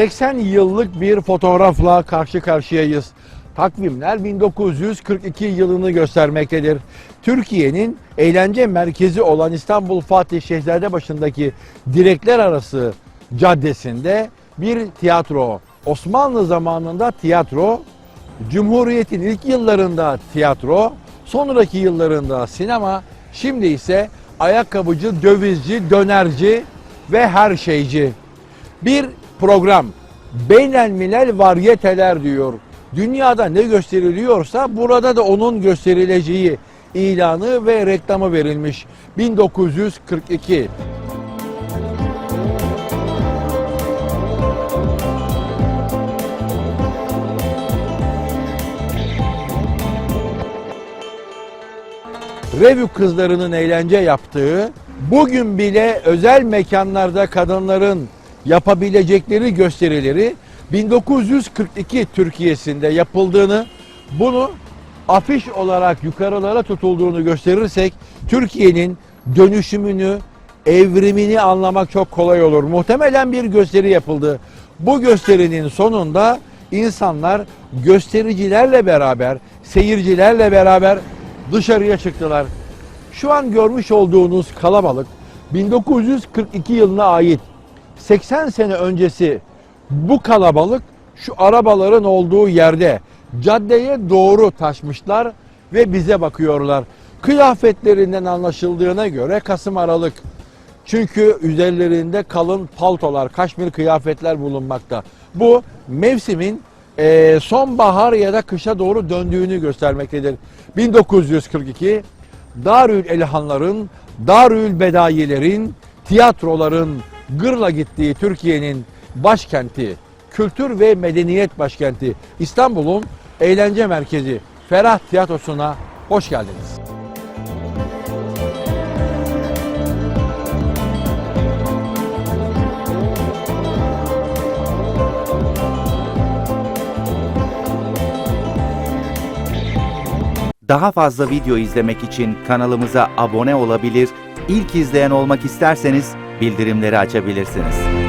80 yıllık bir fotoğrafla karşı karşıyayız. Takvimler 1942 yılını göstermektedir. Türkiye'nin eğlence merkezi olan İstanbul Fatih Şehzadebaşı'ndaki direkler arası caddesinde bir tiyatro. Osmanlı zamanında tiyatro, Cumhuriyet'in ilk yıllarında tiyatro, sonraki yıllarında sinema, şimdi ise ayakkabıcı, dövizci, dönerci ve her şeyci. Bir program, beynelmilel varyeteler diyor. Dünyada ne gösteriliyorsa burada da onun gösterileceği ilanı ve reklamı verilmiş. 1942. revü kızlarının eğlence yaptığı, bugün bile özel mekanlarda kadınların yapabilecekleri gösterileri 1942 Türkiye'sinde yapıldığını, bunu afiş olarak yukarılara tutulduğunu gösterirsek Türkiye'nin dönüşümünü, evrimini anlamak çok kolay olur. Muhtemelen bir gösteri yapıldı. Bu gösterinin sonunda insanlar göstericilerle beraber, seyircilerle beraber dışarıya çıktılar. Şu an görmüş olduğunuz kalabalık 1942 yılına ait 80 sene öncesi bu kalabalık şu arabaların olduğu yerde caddeye doğru taşmışlar ve bize bakıyorlar. Kıyafetlerinden anlaşıldığına göre Kasım Aralık. Çünkü üzerlerinde kalın paltolar, kaşmir kıyafetler bulunmakta. Bu mevsimin eee, sonbahar ya da kışa doğru döndüğünü göstermektedir. 1942 Darül Elhanların, Darül Bedayilerin, tiyatroların gırla gittiği Türkiye'nin başkenti, kültür ve medeniyet başkenti İstanbul'un eğlence merkezi Ferah Tiyatrosu'na hoş geldiniz. Daha fazla video izlemek için kanalımıza abone olabilir, ilk izleyen olmak isterseniz bildirimleri açabilirsiniz.